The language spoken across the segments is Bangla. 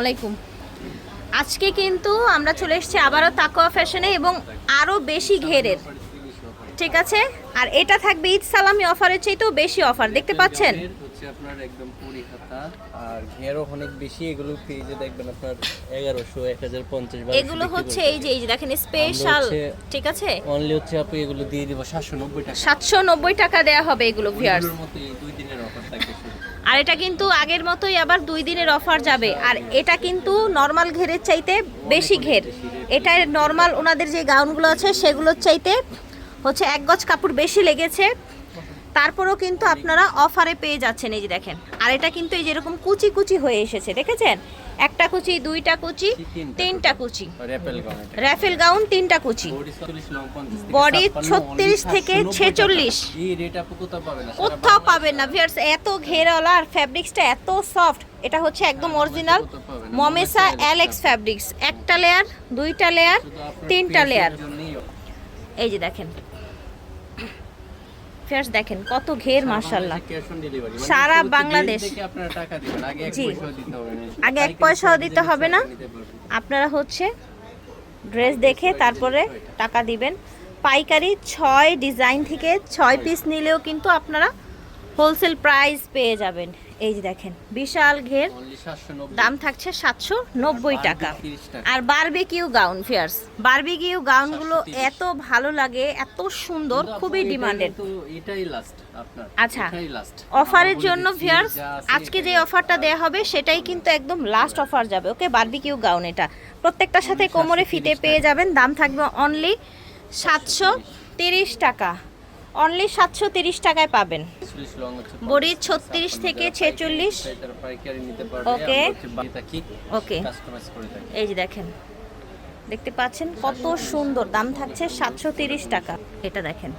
আলাইকুম। আজকে কিন্তু আমরা চলে এসেছি আবারও তাকোয়া ফ্যাশনে এবং আরও বেশি ঘেরের। ঠিক আছে? আর এটা থাকবে ঈদ সালামি অফারের চাইতেও বেশি অফার। দেখতে পাচ্ছেন? হচ্ছে আপনার একদম পুরি হাতা আর ঘেরও অনেক বেশি। এগুলো পেজে দেখবেন আপনার এগুলো হচ্ছে এই যে এই যে দেখেন স্পেশাল ঠিক আছে? অনলি হচ্ছে আপনি এগুলো দিয়ে দিব সাতশো নব্বই টাকা। সাতশো নব্বই টাকা দেওয়া হবে এগুলো মতো এই দুই দিনের অফার থাকবে শুধু আর এটা কিন্তু আগের মতোই আবার দুই দিনের অফার যাবে। আর এটা কিন্তু নর্মাল ঘেরের চাইতে বেশি ঘের। এটা নর্মাল ওনাদের যে গাউনগুলো আছে, সেগুলোর চাইতে হচ্ছে এক গজ কাপড় বেশি লেগেছে। তারপরেও কিন্তু আপনারা অফারে পেয়ে যাচ্ছেন এই যে দেখেন। আর এটা কিন্তু এই যেরকম কুচি কুচি হয়ে এসেছে দেখেছেন? একটা কুচি দুইটা কুচি তিনটা কুচি? র্যাফেল গাউন তিনটা কুচি। বডি 46 লং 50 থেকে বডি 56, 36 থেকে 46 এই রেট আপনি কোথাও পাবেন? না। ভিউয়ার্স এত ঘেরওয়ালা আর ফ্যাব্রিক্সটা এত সফট এটা হচ্ছে একদম অরিজিনাল। মমেসা অ্যালেক্স ফ্যাব্রিক্স একটা লেয়ার দুইটা লেয়ার তিনটা লেয়ার এই যে দেখেন। ফিয়ার্স দেখেন কত ঘের মার্শাল্লাহ delivery, মানে সারা বাংলাদেশ। জি। পয়সাও দিতে হবে না আগে এক পয়সাও দিতে হবে না। আপনারা হচ্ছে ড্রেস দেখে তারপরে টাকা দিবেন পাইকারি ছয় ডিজাইন থেকে ছয় পিস নিলেও কিন্তু আপনারা হোলসেল প্রাইস পেয়ে যাবেন এই যে দেখেন বিশাল ঘের। দাম থাকছে সাতশো নব্বই টাকা। 30 টাকা। আর বারবিকিউ গাউন ফিয়ার্স বারবিকিউ গাউনগুলো 730 এত ভালো লাগে এত সুন্দর খুবই ডিমান্ডেড আচ্ছা অফারের জন্য ভিয়ার্স আজকে যে অফারটা দেয়া হবে সেটাই কিন্তু একদম লাস্ট অফার যাবে। ওকে বারবিকিউ গাউন এটা। প্রত্যেকটার সাথে কোমরে ফিতে পেয়ে যাবেন দাম থাকবে অনলি সাতশো তিরিশ টাকা। অনলি সাতশো তিরিশ টাকায় পাবেন। বড়ি 36 থেকে 46 পাইকারি নিতে পারবে ওকে। ওকে। এই যে দেখেন। দেখতে পাচ্ছেন কত সুন্দর। দাম থাকছে সাতশো তিরিশ টাকা। এটা দেখেন।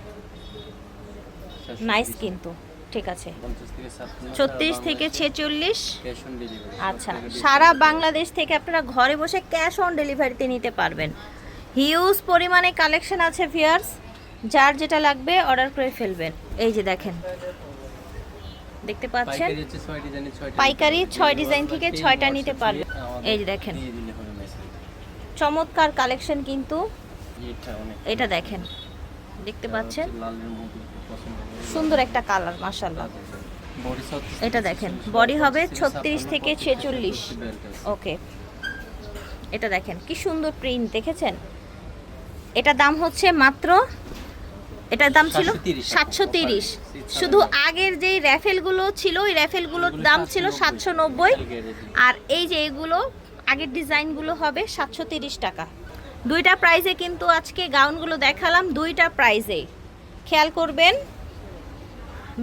নাইস কিন্তু। ঠিক আছে। 50 থেকে 57 ছত্রিশ থেকে ছেচল্লিশ। আচ্ছা। সারা বাংলাদেশ থেকে আপনারা ঘরে বসে ক্যাশ অন ডেলিভারিতে নিতে পারবেন। হিউজ পরিমাণে কালেকশন আছে ভিয়ার্স যার যেটা লাগবে অর্ডার করে ফেলবেন। এই যে দেখেন। দেখতে পাচ্ছেন? পাইকারি হচ্ছে 6 ডিজাইনের 6টা পাইকারি ছয় ডিজাইন থেকে ছয়টা নিতে পারবে। এই যে দেখেন। চমৎকার কালেকশন কিন্তু এটা দেখেন। দেখতে পাচ্ছেন। সুন্দর একটা কালার মাশাল্লাহ এটা দেখেন বডি হবে ছত্রিশ থেকে ছেচল্লিশ। ওকে। এটা দেখেন কি সুন্দর প্রিন্ট দেখেছেন? এটা দাম হচ্ছে মাত্র এটার দাম ছিল? সাতশো তিরিশ। শুধু আগের যেই র্যাফেলগুলো ছিল ওই র্যাফেলগুলোর দাম ছিল সাতশো নব্বই। আর এই যে এগুলো আগের ডিজাইনগুলো হবে সাতশো তিরিশ টাকা। দুইটা প্রাইজে কিন্তু আজকে গাউনগুলো দেখালাম দুইটা প্রাইজে খেয়াল করবেন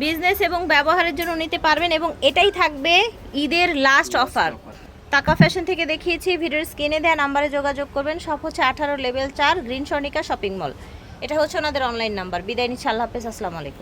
বিজনেস এবং ব্যবহারের জন্য নিতে পারবেন এবং এটাই থাকবে ঈদের লাস্ট অফার টাকা ফ্যাশন থেকে দেখিয়েছি ভিডিওর স্ক্রিনে দেওয়া নাম্বারে যোগাযোগ করবেন সব হচ্ছে আঠারো লেভেল চার গ্রিন সর্ণিকা শপিং মল এটা হচ্ছে ওনাদের অনলাইন নাম্বার বিদায় নিচ্ছি আল্লাহ হাফেজ আসসালামু আলাইকুম।